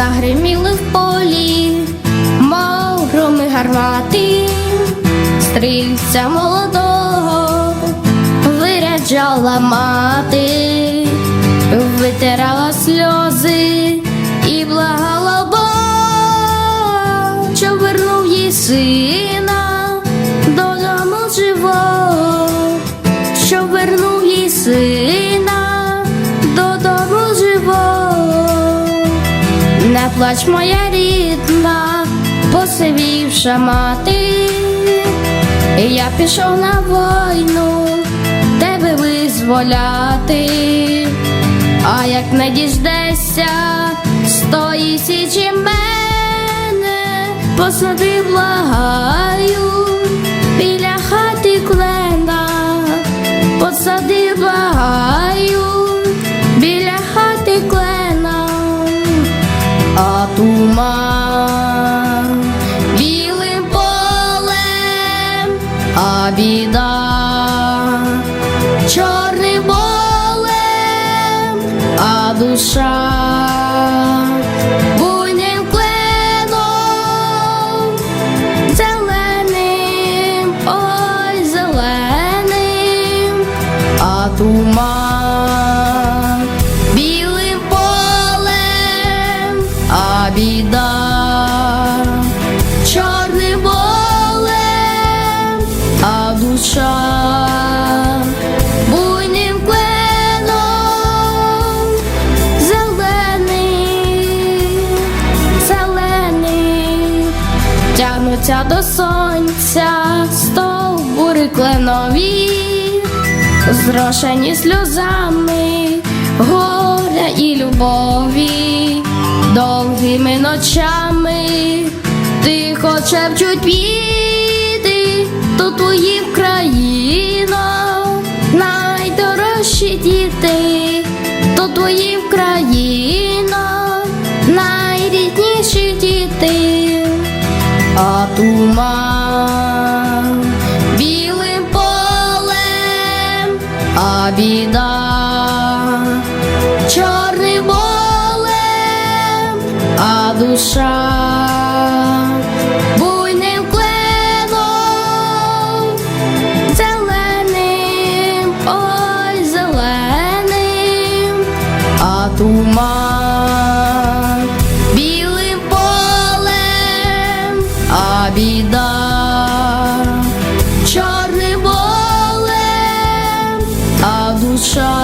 загриміли в полі, мов громи гармати, стрільця молодого виряджала мати, витирала сльози і благала Бога, що вернув їй сина Не плач, моя рідна, посивівша мати, я пішов на війну тебе визволяти, а як не діждешся, стої січі мене, посади благаю, а туман. Білим полем, а біда. Чорним болем, а душа тягнуться до сонця стовбури кленові, зрошені сльозами горя і любові, довгими ночами тихо шепчуть квіти, то твої Вкраїно, найдорожчі діти, то твої Вкраїно, біда чорним болем, а душа буйним кленом, зеленим, ой, зеленим, а туман 伤